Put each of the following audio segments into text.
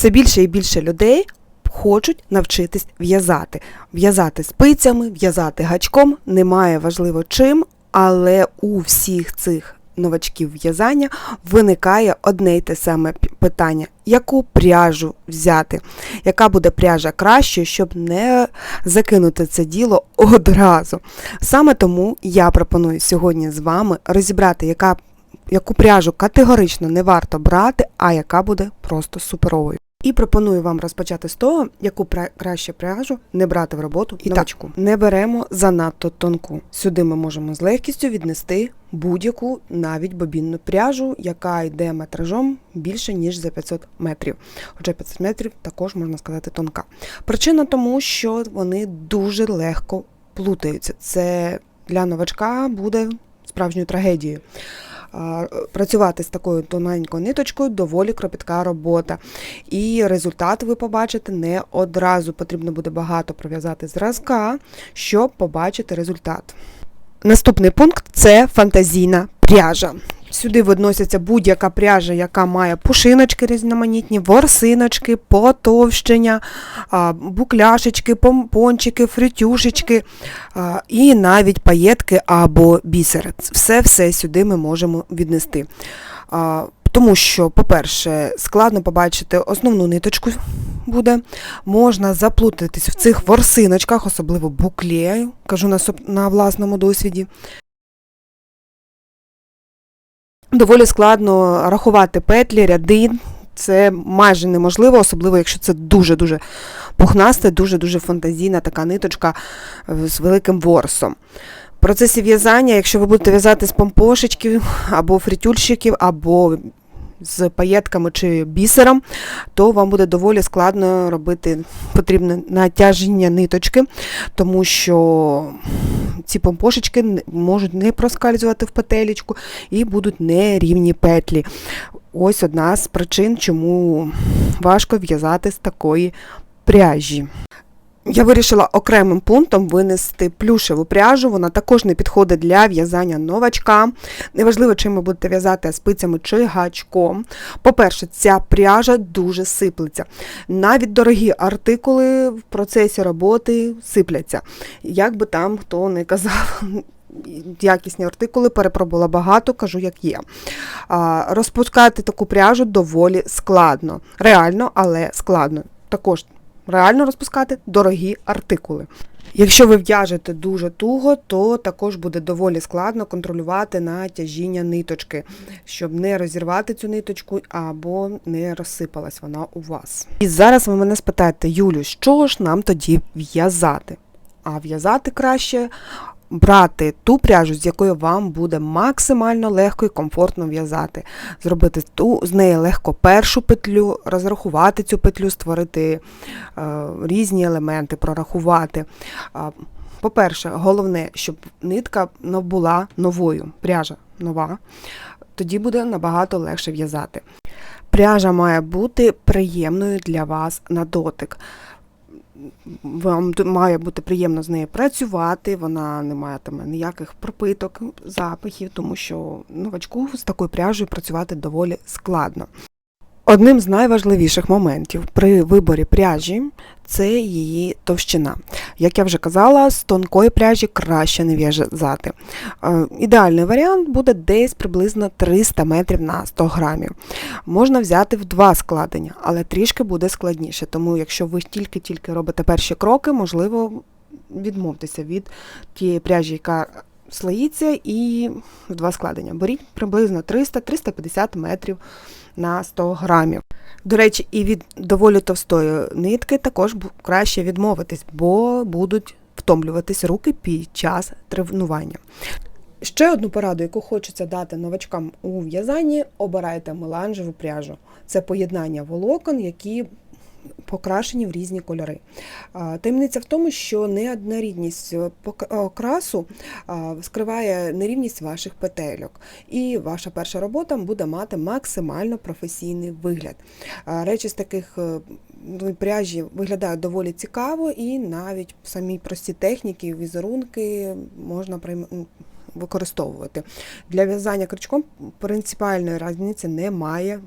Все більше і більше людей хочуть навчитись в'язати. В'язати спицями, в'язати гачком, немає важливо чим, але у всіх цих новачків в'язання виникає одне й те саме питання: яку пряжу взяти? Яка буде пряжа кращою, щоб не закинути це діло одразу? Саме тому я пропоную сьогодні з вами розібрати, яка, яку пряжу категорично не варто брати, а яка буде просто суперовою. І пропоную вам розпочати з того, яку пра- краще пряжу не брати в роботу І новачку. Не беремо занадто тонку. Сюди ми можемо з легкістю віднести будь-яку навіть бобінну пряжу, яка йде метражом більше ніж за 500 метрів. Хоча 500 метрів також можна сказати тонка. Причина тому, що вони дуже легко плутаються. Це для новачка буде справжньою трагедією. Працювати з такою тоненькою ниточкою доволі кропітка робота. І результат ви побачите не одразу. Потрібно буде багато пров'язати зразка, щоб побачити результат. Наступний пункт це фантазійна пряжа. Сюди відносяться будь-яка пряжа, яка має пушиночки різноманітні, ворсиночки, потовщення, букляшечки, помпончики, фритюшечки і навіть паєтки або бісер. Все все сюди ми можемо віднести. Тому що, по-перше, складно побачити основну ниточку буде. Можна заплутатись в цих ворсиночках, особливо буклею, кажу на, на власному досвіді. Доволі складно рахувати петлі, ряди. Це майже неможливо, особливо якщо це дуже-дуже пухнасте, дуже-дуже фантазійна така ниточка е, з великим ворсом. В процесі в'язання, якщо ви будете в'язати з помпошечків або фритюльщиків, або з паєтками чи бісером, то вам буде доволі складно робити потрібне натяження ниточки, тому що ці помпошечки можуть не проскальзувати в петелечку і будуть нерівні петлі. Ось одна з причин, чому важко в'язати з такої пряжі. Я вирішила окремим пунктом винести плюшеву пряжу. Вона також не підходить для в'язання новачка. Неважливо, чим ви будете в'язати спицями чи гачком. По-перше, ця пряжа дуже сиплеться. Навіть дорогі артикули в процесі роботи сипляться. Як би там хто не казав. Якісні артикули перепробувала багато, кажу, як є. Розпускати таку пряжу доволі складно. Реально, але складно. Також реально розпускати дорогі артикули. Якщо ви в'яжете дуже туго, то також буде доволі складно контролювати натяжіння ниточки, щоб не розірвати цю ниточку або не розсипалась вона у вас. І зараз ви мене спитаєте, Юлю, що ж нам тоді в'язати? А в'язати краще брати ту пряжу, з якою вам буде максимально легко і комфортно в'язати. Зробити ту з неї легко першу петлю, розрахувати цю петлю, створити е, різні елементи, прорахувати. По-перше, головне, щоб нитка була новою, пряжа нова, тоді буде набагато легше в'язати. Пряжа має бути приємною для вас на дотик. Вам має бути приємно з нею працювати, вона не має там ніяких пропиток, запахів, тому що новачку з такою пряжею працювати доволі складно. Одним з найважливіших моментів при виборі пряжі це її товщина. Як я вже казала, з тонкої пряжі краще не в'язати. Е, Ідеальний варіант буде десь приблизно 300 метрів на 100 грамів. Можна взяти в два складення, але трішки буде складніше. Тому якщо ви тільки-тільки робите перші кроки, можливо, відмовтеся від тієї пряжі, яка слоїться, і в два складення. Беріть приблизно 300-350 метрів на 100 грамів. До речі, і від доволі товстої нитки також краще відмовитись, бо будуть втомлюватись руки під час тренування. Ще одну пораду, яку хочеться дати новачкам у в'язанні, обирайте меланжеву пряжу. Це поєднання волокон, які покрашені в різні кольори. Таємниця в тому, що неоднорідність е, окрасу скриває нерівність ваших петельок, і ваша перша робота буде мати максимально професійний вигляд. Речі з таких е, ну, пряжі виглядають доволі цікаво, і навіть самі прості техніки, візерунки можна використовувати. Для в'язання крючком принципіальної різниці немає.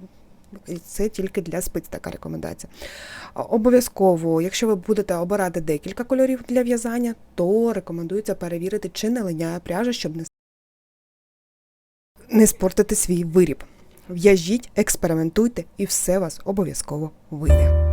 І це тільки для спиць така рекомендація. Обов'язково, якщо ви будете обирати декілька кольорів для в'язання, то рекомендується перевірити, чи не линяє пряжа, щоб не не спортити свій виріб. В'яжіть, експериментуйте, і все вас обов'язково вийде.